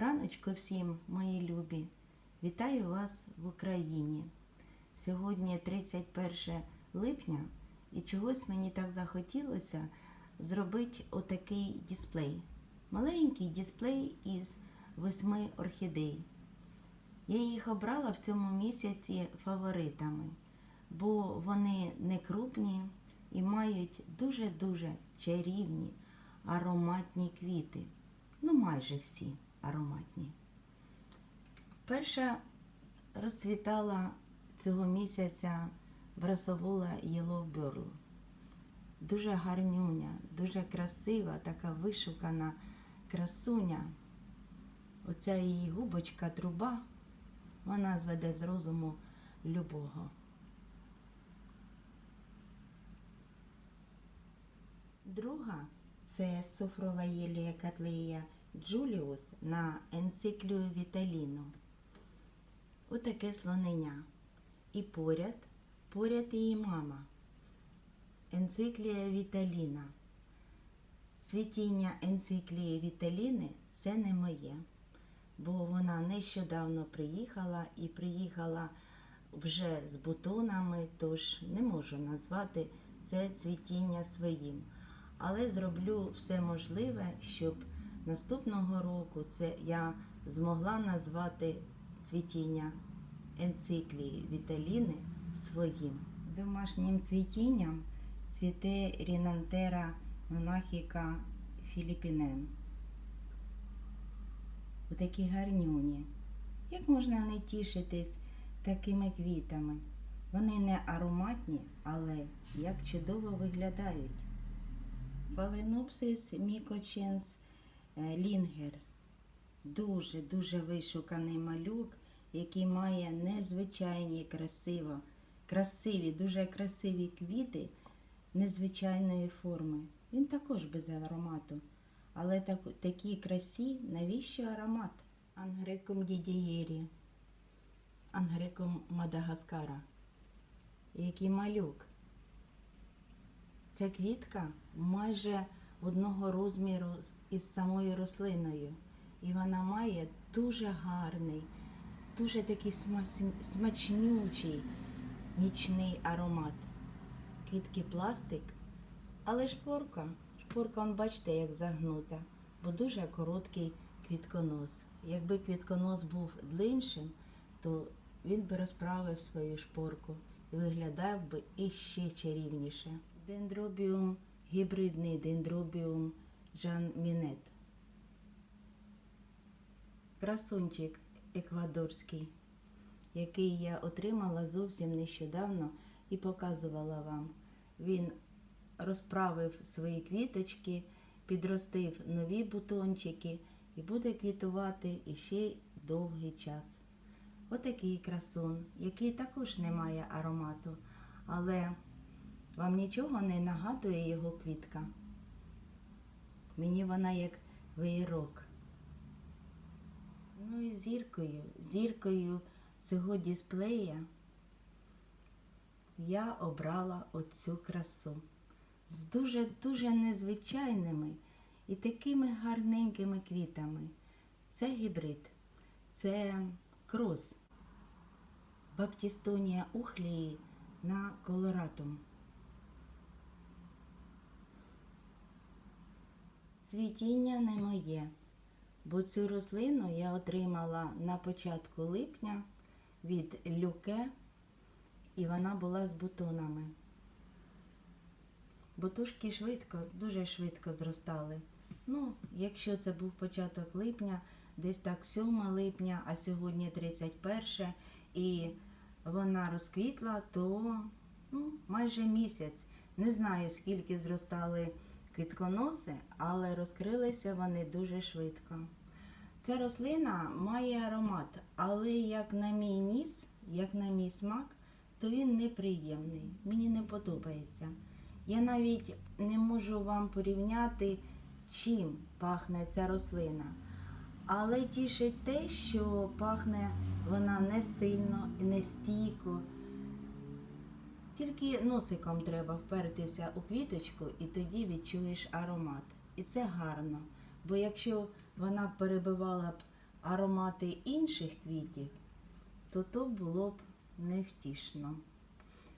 Раночко всім, мої любі! Вітаю вас в Україні. Сьогодні 31 липня і чогось мені так захотілося зробити отакий дисплей. Маленький дисплей із восьми орхідей. Я їх обрала в цьому місяці фаворитами, бо вони не крупні і мають дуже-дуже чарівні ароматні квіти. Ну, майже всі ароматні. Перша розцвітала цього місяця брасовула Yellow Burl. Дуже гарнюня, дуже красива, така вишукана красуня. Оця її губочка труба, вона зведе з розуму любого. Друга це Софролаєлія Катлея Джуліус на енциклію Віталіну. Отаке слонення. І поряд, поряд її мама. Енциклія Віталіна. Цвітіння енциклії Віталіни це не моє, бо вона нещодавно приїхала і приїхала вже з бутонами, тож не можу назвати це цвітіння своїм. Але зроблю все можливе, щоб наступного року це я змогла назвати цвітіння енциклії Віталіни своїм. Домашнім цвітінням цвіте Рінантера монахіка Філіпінен. У такі гарнюні. Як можна не тішитись такими квітами? Вони не ароматні, але як чудово виглядають. Фаленопсис мікоченс лінгер. Дуже-дуже вишуканий малюк, який має незвичайні красиво, красиві, дуже красиві квіти незвичайної форми. Він також без аромату. Але так, такій красі навіщо аромат? Ангрекум дідієрі, ангрекум Мадагаскара. Який малюк. Ця квітка майже одного розміру із самою рослиною. І вона має дуже гарний, дуже такий смачнючий нічний аромат. Квітки пластик, але шпорка. Шпорка, он, бачите, як загнута, бо дуже короткий квітконос. Якби квітконос був длиншим, то він би розправив свою шпорку і виглядав би іще чарівніше. Дендробіум гібридний дендробіум Жан Мінет. Красунчик еквадорський, який я отримала зовсім нещодавно і показувала вам. Він розправив свої квіточки, підростив нові бутончики і буде квітувати іще довгий час. Отакий красун, який також не має аромату, але вам нічого не нагадує його квітка. Мені вона як веєрок. Ну і зіркою, зіркою цього дисплея я обрала оцю красу з дуже-дуже незвичайними і такими гарненькими квітами. Це гібрид, це крос. Баптістонія ухлії на колоратум. Цвітіння не моє, бо цю рослину я отримала на початку липня від люке, і вона була з бутонами. Бутушки швидко, дуже швидко зростали. Ну, якщо це був початок липня, десь так 7 липня, а сьогодні 31, і вона розквітла, то ну, майже місяць. Не знаю, скільки зростали квітконоси, але розкрилися вони дуже швидко. Ця рослина має аромат, але як на мій ніс, як на мій смак, то він неприємний. Мені не подобається. Я навіть не можу вам порівняти, чим пахне ця рослина. Але тішить те, що пахне вона не сильно і не стійко. Тільки носиком треба впертися у квіточку і тоді відчуєш аромат. І це гарно. Бо якщо вона перебивала б аромати інших квітів, то то було б невтішно.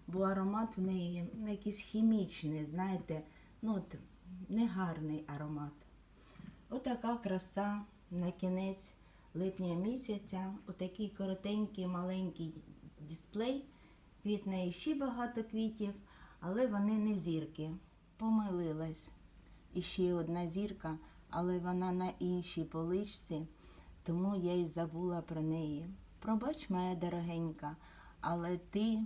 Бо аромат в неї ну, якийсь хімічний, знаєте, ну от негарний аромат. Отака краса на кінець липня місяця, отакий коротенький маленький дисплей. Квітне ще багато квітів, але вони не зірки. Помилилась. І ще одна зірка, але вона на іншій поличці, тому я й забула про неї. Пробач, моя дорогенька, але ти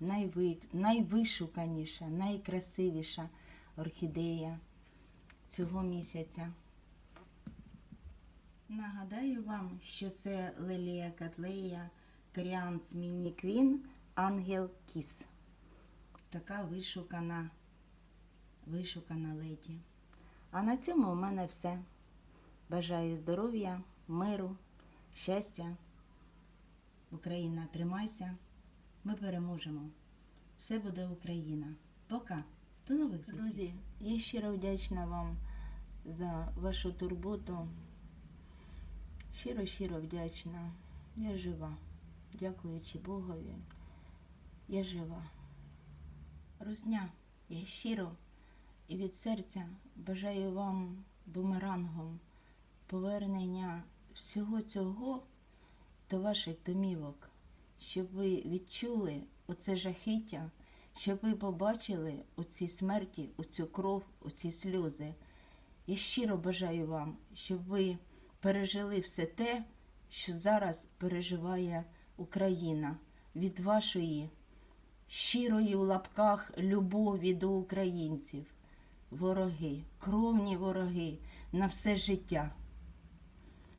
найви... найвишуканіша, найкрасивіша орхідея цього місяця. Нагадаю вам, що це Лелія Котлея Кріанс Міні Квін Ангел Кіс. Така вишукана, вишукана леді. А на цьому у мене все. Бажаю здоров'я, миру, щастя. Україна, тримайся. Ми переможемо. Все буде Україна. Пока. До нових зустрічей. Друзі, я щиро вдячна вам за вашу турботу. Щиро-щиро вдячна. Я жива. Дякуючи Богові. Я жива. Русня, я щиро і від серця бажаю вам бумерангом повернення всього цього до ваших домівок, щоб ви відчули оце жахіття, щоб ви побачили оці смерті, оцю кров, оці сльози. Я щиро бажаю вам, щоб ви пережили все те, що зараз переживає Україна від вашої щирої в лапках любові до українців. Вороги, кровні вороги на все життя.